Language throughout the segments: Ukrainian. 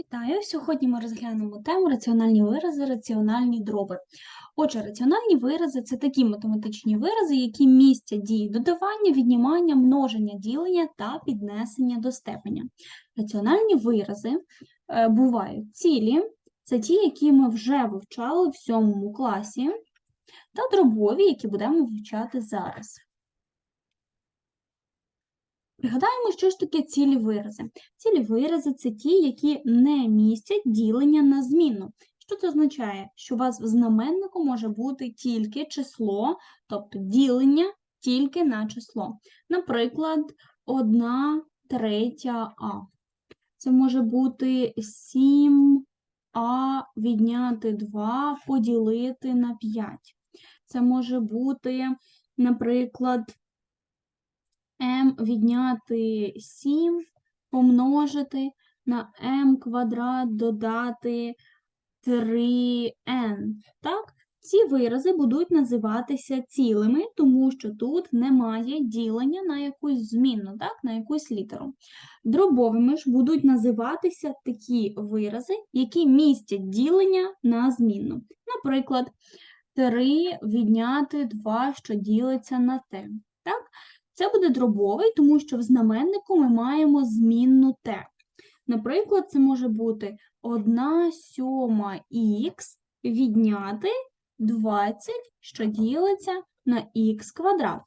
Вітаю! Сьогодні ми розглянемо тему раціональні вирази, раціональні дроби. Отже, раціональні вирази це такі математичні вирази, які містять дії додавання, віднімання, множення, ділення та піднесення до степеня. Раціональні вирази е, бувають цілі, це ті, які ми вже вивчали в сьомому класі, та дробові, які будемо вивчати зараз. Пригадаємо, що ж таке цілі вирази. Цілі вирази це ті, які не містять ділення на змінну. Що це означає? Що у вас в знаменнику може бути тільки число, тобто ділення тільки на число. Наприклад, 1 третя А. Це може бути 7а відняти 2 поділити на 5. Це може бути, наприклад, m відняти 7 помножити на m квадрат додати 3n. Так? Ці вирази будуть називатися цілими, тому що тут немає ділення на якусь змінну, так? на якусь літеру. Дробовими ж будуть називатися такі вирази, які містять ділення на змінну. Наприклад, 3 відняти 2, що ділиться на t. Так? Це буде дробовий, тому що в знаменнику ми маємо змінну t. Наприклад, це може бути 1 сьома х відняти 20, що ділиться на х квадрат.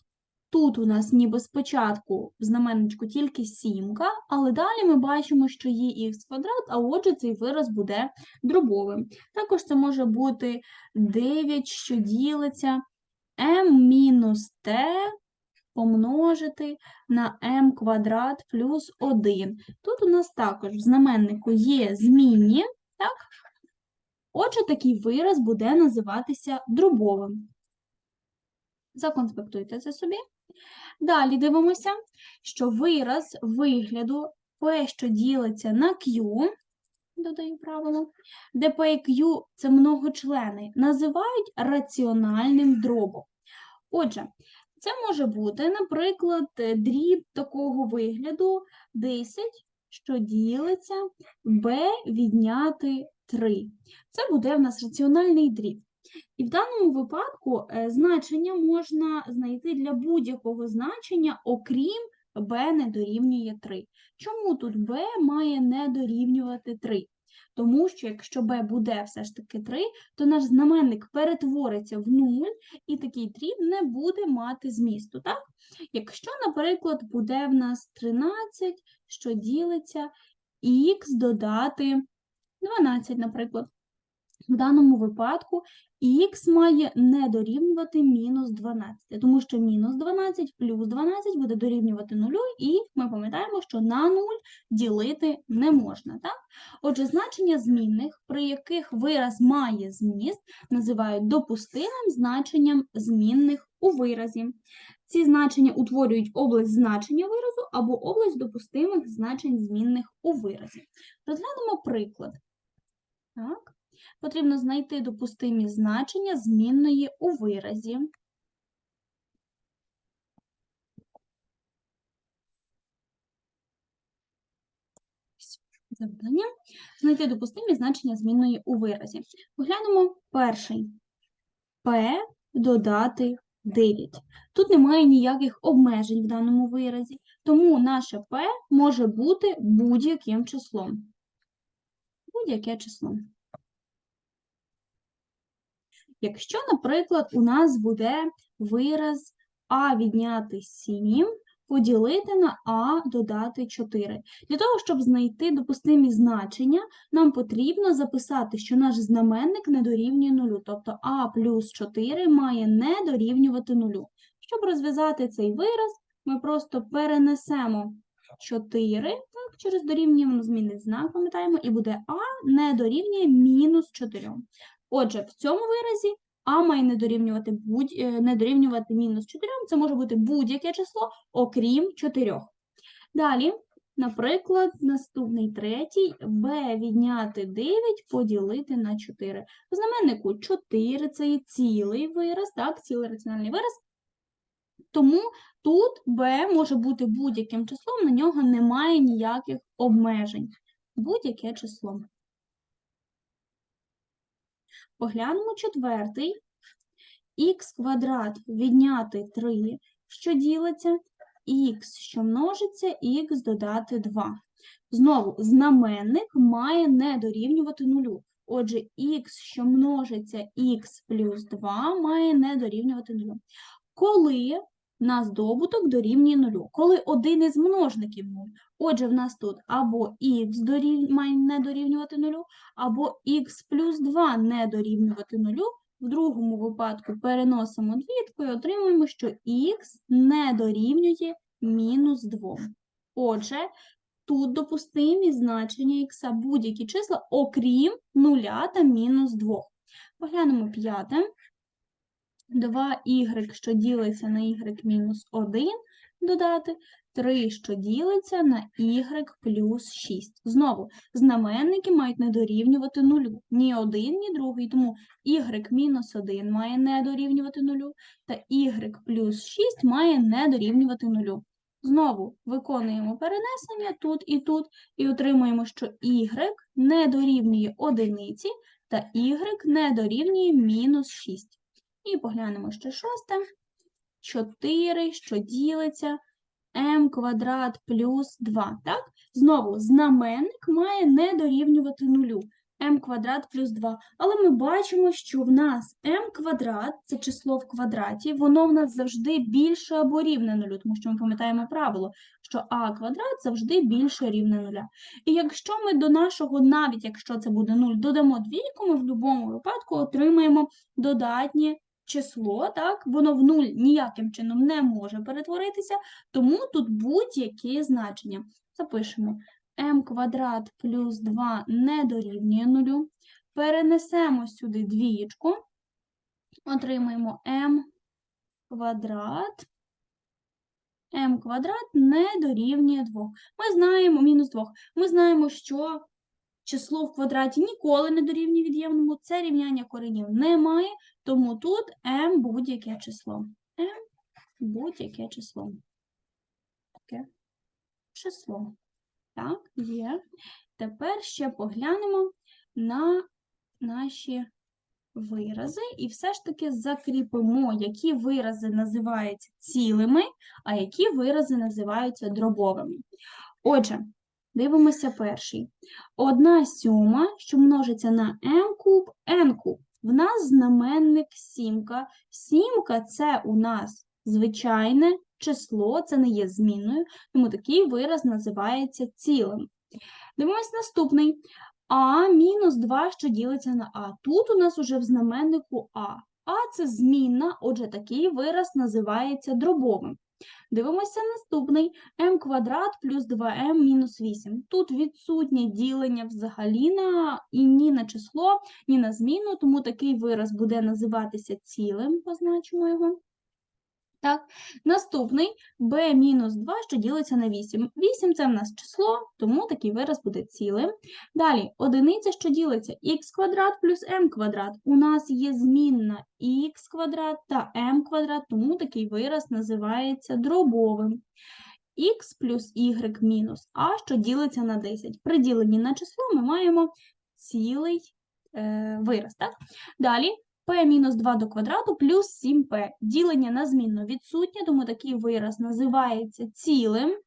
Тут у нас ніби спочатку в знаменничку тільки сімка, але далі ми бачимо, що є х квадрат, а отже цей вираз буде дробовим. Також це може бути 9, що ділиться m мінус t помножити на m квадрат плюс 1. Тут у нас також в знаменнику є змінні, так? Отже, такий вираз буде називатися дробовим. Законспектуйте це собі. Далі дивимося, що вираз вигляду P, що ділиться на Q, додаю правило, де P і Q – це многочлени, називають раціональним дробом. Отже, це може бути, наприклад, дріб такого вигляду 10, що ділиться b відняти 3. Це буде в нас раціональний дріб. І в даному випадку е, значення можна знайти для будь-якого значення, окрім b не дорівнює 3. Чому тут b має не дорівнювати 3? Тому що якщо b буде все ж таки 3, то наш знаменник перетвориться в 0, і такий дріб не буде мати змісту. так? Якщо, наприклад, буде в нас 13, що ділиться х додати 12, наприклад. В даному випадку х має не дорівнювати мінус 12, тому що мінус 12 плюс 12 буде дорівнювати 0, і ми пам'ятаємо, що на 0 ділити не можна. Так? Отже, значення змінних, при яких вираз має зміст, називають допустимим значенням змінних у виразі. Ці значення утворюють область значення виразу або область допустимих значень змінних у виразі. Розглянемо приклад. Так. Потрібно знайти допустимі значення змінної у виразі. Завдання. Знайти допустимі значення змінної у виразі. Поглянемо перший. P додати 9. Тут немає ніяких обмежень в даному виразі, тому наше P може бути будь-яким числом. Будь-яке число. Якщо, наприклад, у нас буде вираз А відняти 7, поділити на А додати 4. Для того, щоб знайти допустимі значення, нам потрібно записати, що наш знаменник не дорівнює 0, тобто А плюс 4 має не дорівнювати 0. Щоб розв'язати цей вираз, ми просто перенесемо 4, так, через дорівнюємо змінний знак, пам'ятаємо, і буде А не дорівнює мінус 4. Отже, в цьому виразі а має не дорівнювати, будь, е, не дорівнювати мінус 4, це може бути будь-яке число, окрім 4. Далі, наприклад, наступний третій b відняти 9 поділити на 4. В знаменнику 4 це є цілий вираз, так, цілий раціональний вираз. Тому тут b може бути будь-яким числом, на нього немає ніяких обмежень. будь-яке число. Поглянемо четвертий. х квадрат відняти 3, що ділиться, х, що множиться, х додати 2. Знову, знаменник має не дорівнювати нулю. Отже, х, що множиться х плюс 2, має не дорівнювати нулю. Коли на здобуток дорівнює нулю? Коли один із множників 0. Отже, в нас тут або х дорів... має не дорівнювати нулю, або х плюс 2 не дорівнювати нулю. В другому випадку переносимо двітку і отримуємо, що х не дорівнює мінус 2. Отже, тут допустимі значення х будь-які числа, окрім 0 та мінус 2. Поглянемо п'яте. 2y, що ділиться на y мінус 1, додати 3, що ділиться на y плюс 6. Знову, знаменники мають не дорівнювати нулю. Ні один, ні другий, тому y мінус 1 має не дорівнювати нулю, та y плюс 6 має не дорівнювати нулю. Знову виконуємо перенесення тут і тут, і отримуємо, що y не дорівнює одиниці, та y не дорівнює мінус 6. І поглянемо ще шосте. 4, що ділиться m квадрат плюс 2. Так? Знову знаменник має не дорівнювати нулю. m квадрат плюс 2. Але ми бачимо, що в нас m квадрат це число в квадраті, воно в нас завжди більше або рівне нулю, тому що ми пам'ятаємо правило, що а квадрат завжди більше рівне нуля. І якщо ми до нашого, навіть якщо це буде 0, додамо двійку, ми в будь-якому випадку отримаємо додатнє число, так, воно в нуль ніяким чином не може перетворитися, тому тут будь-які значення. Запишемо m квадрат плюс 2 не дорівнює нулю. Перенесемо сюди двієчку, отримаємо m квадрат. m квадрат не дорівнює 2. Ми знаємо мінус 2. Ми знаємо, що число в квадраті ніколи не дорівнює від'ємному, це рівняння коренів немає, тому тут m будь-яке число. m будь-яке число. Таке число. Так, є. Тепер ще поглянемо на наші вирази і все ж таки закріпимо, які вирази називаються цілими, а які вирази називаються дробовими. Отже, дивимося перший. Одна сьома, що множиться на m куб, n куб. В нас знаменник сімка. Сімка це у нас звичайне число, це не є змінною, тому такий вираз називається цілим. Дивимось наступний. А мінус 2, що ділиться на А. Тут у нас уже в знаменнику А. А це змінна, отже, такий вираз називається дробовим. Дивимося наступний m квадрат плюс 2m мінус 8. Тут відсутнє ділення взагалі на і ні на число, ні на зміну, тому такий вираз буде називатися цілим, позначимо його. Так, наступний b мінус 2, що ділиться на 8. 8 це в нас число, тому такий вираз буде цілим. Далі, одиниця, що ділиться х квадрат плюс m квадрат. У нас є змінна х квадрат та m квадрат, тому такий вираз називається дробовим. х плюс y мінус а, що ділиться на 10. При діленні на число ми маємо цілий е, вираз. Так? Далі p мінус 2 до квадрату плюс 7p. Ділення на змінну відсутнє, тому такий вираз називається цілим.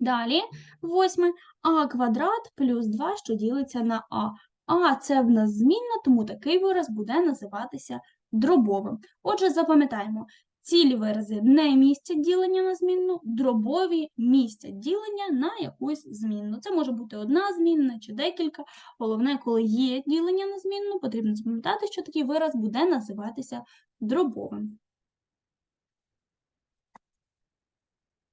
Далі, восьме, а квадрат плюс 2, що ділиться на а. А це в нас змінна, тому такий вираз буде називатися дробовим. Отже, запам'ятаємо, цілі вирази не містять ділення на змінну, дробові містять ділення на якусь змінну. Це може бути одна змінна чи декілька. Головне, коли є ділення на змінну, потрібно запам'ятати, що такий вираз буде називатися дробовим.